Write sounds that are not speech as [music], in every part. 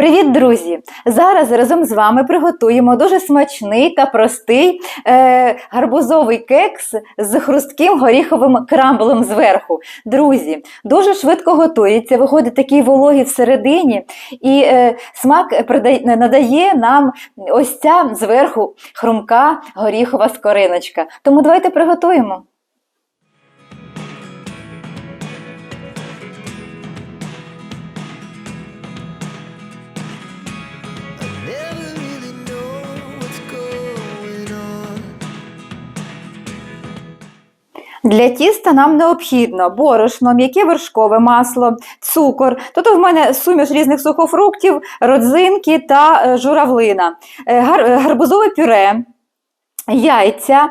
Привіт, друзі! Зараз разом з вами приготуємо дуже смачний та простий е, гарбузовий кекс з хрустким горіховим крамблем зверху. Друзі, дуже швидко готується, виходить такий вологий всередині, і е, смак придає- надає нам ось ця зверху хрумка горіхова скориночка. Тому давайте приготуємо. Для тіста нам необхідно борошно, м'яке вершкове масло, цукор. Тут в мене суміш різних сухофруктів, родзинки та е, журавлина, е, е, гарбузове пюре. Яйця,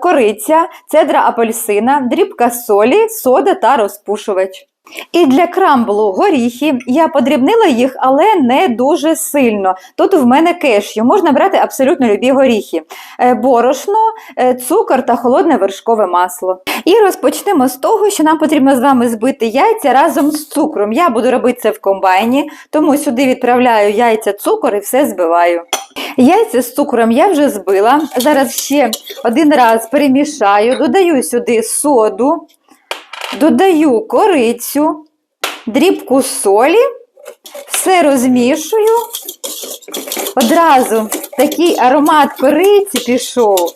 кориця, цедра апельсина, дрібка солі, сода та розпушувач. І для крамблу горіхи я подрібнила їх, але не дуже сильно. Тут в мене кешю, можна брати абсолютно любі горіхи. Е, Борошно, е, цукор та холодне вершкове масло. І розпочнемо з того, що нам потрібно з вами збити яйця разом з цукром. Я буду робити це в комбайні, тому сюди відправляю яйця, цукор і все збиваю. Яйця з цукром я вже збила. Зараз ще один раз перемішаю, додаю сюди соду, додаю корицю, дрібку солі, все розмішую. Одразу такий аромат кориці пішов.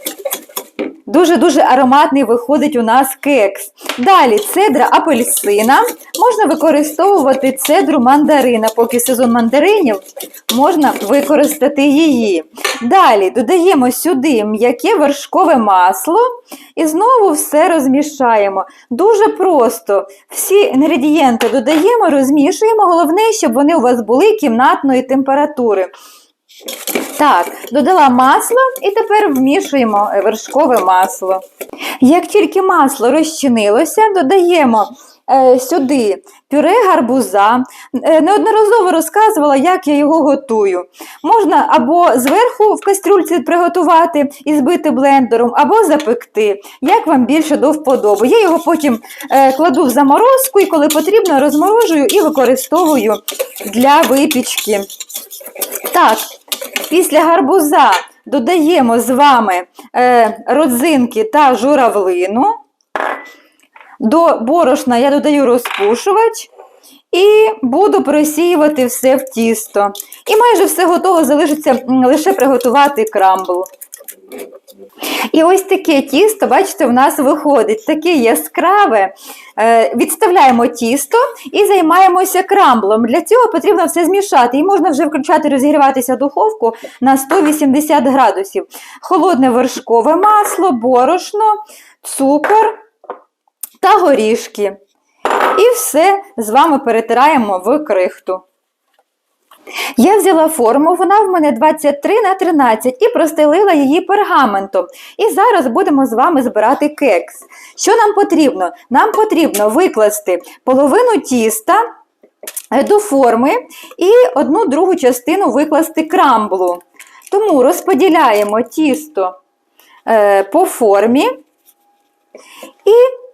Дуже-дуже ароматний виходить у нас кекс. Далі цедра апельсина. Можна використовувати цедру мандарина, поки сезон мандаринів, можна використати її. Далі додаємо сюди м'яке вершкове масло і знову все розмішаємо. Дуже просто. Всі інгредієнти додаємо, розмішуємо. Головне, щоб вони у вас були кімнатної температури. Так, додала масло і тепер вмішуємо е, вершкове масло. Як тільки масло розчинилося, додаємо сюди пюре гарбуза. Е, неодноразово розказувала, як я його готую. Можна або зверху в кастрюльці приготувати і збити блендером, або запекти, як вам більше до вподоби. Я його потім е, кладу в заморозку і коли потрібно, розморожую і використовую для випічки. Так, після гарбуза додаємо з вами е, родзинки та журавлину. До борошна я додаю розпушувач і буду просіювати все в тісто. І майже все готово, залишиться лише приготувати крамбл. І ось таке тісто, бачите, в нас виходить таке яскраве. Е, Відставляємо тісто і займаємося крамблом. Для цього потрібно все змішати. І можна вже включати розігріватися духовку на 180 градусів. Холодне вершкове масло, борошно, цукор та горішки. І все з вами перетираємо в крихту. Я взяла форму, вона в мене 23 на 13 і простелила її пергаментом. І зараз будемо з вами збирати кекс. Що нам потрібно? Нам потрібно викласти половину тіста е, до форми і одну другу частину викласти крамблу. Тому розподіляємо тісто е, по формі і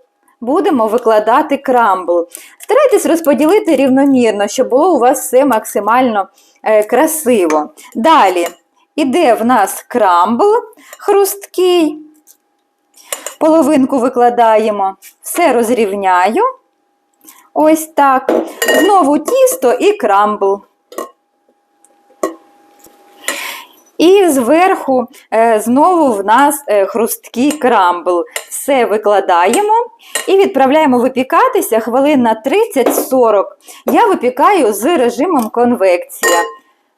будемо викладати крамбл. Старайтесь розподілити рівномірно, щоб було у вас все максимально е, красиво. Далі іде в нас крамбл хрусткий. Половинку викладаємо, все розрівняю. Ось так. Знову тісто і крамбл. І зверху е, знову в нас е, хрусткий крамбл. Все викладаємо і відправляємо випікатися хвилин на 30-40. Я випікаю з режимом конвекція.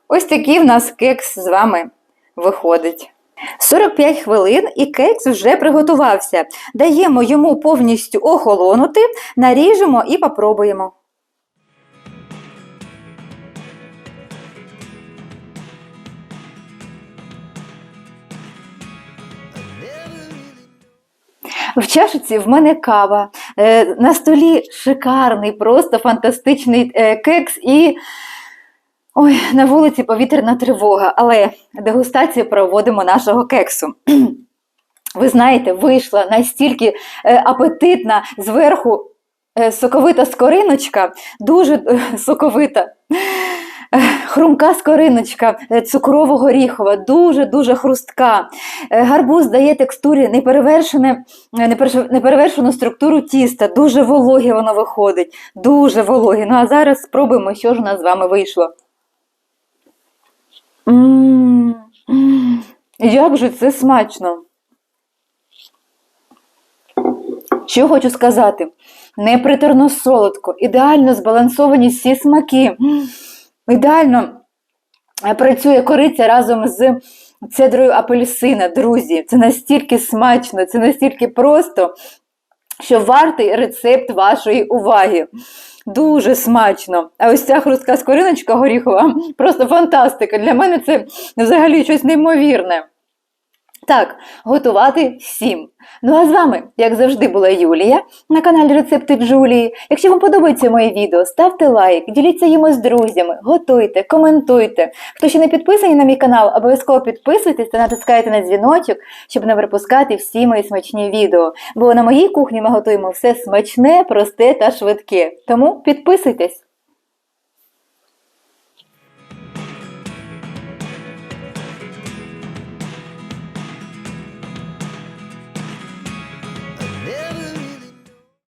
Ось такий в нас кекс з вами виходить. 45 хвилин і кекс вже приготувався. Даємо йому повністю охолонути, наріжемо і попробуємо. В чашиці в мене кава. Е, на столі шикарний, просто фантастичний е, кекс і ой, на вулиці повітряна тривога. Але дегустацію проводимо нашого кексу. [clears throat] Ви знаєте, вийшла настільки е, апетитна зверху соковита скориночка, дуже соковита. [laughs] Хрумка скориночка е, цукрово-горіхова, дуже-дуже хрустка. Е, Гарбуз дає текстурі е, неперевершену структуру тіста. Дуже вологе воно виходить. Дуже вологе. Ну а зараз спробуємо, що ж у нас з вами вийшло. Як же це смачно! Що хочу сказати? Неприторно солодко, ідеально збалансовані всі смаки. Ідеально е, працює кориця разом з цедрою апельсина, друзі. Це настільки смачно, це настільки просто, що вартий рецепт вашої уваги. Дуже смачно. А ось ця хрустка скориночка горіхова просто фантастика. Для мене це взагалі щось неймовірне. Так, готувати всім. Ну а з вами, як завжди, була Юлія на каналі Рецепти Джулії. Якщо вам подобається моє відео, ставте лайк, діліться їм з друзями, готуйте, коментуйте. Хто ще не підписаний на мій канал, обов'язково підписуйтесь та натискайте на дзвіночок, щоб не пропускати всі мої смачні відео. Бо на моїй кухні ми готуємо все смачне, просте та швидке. Тому підписуйтесь!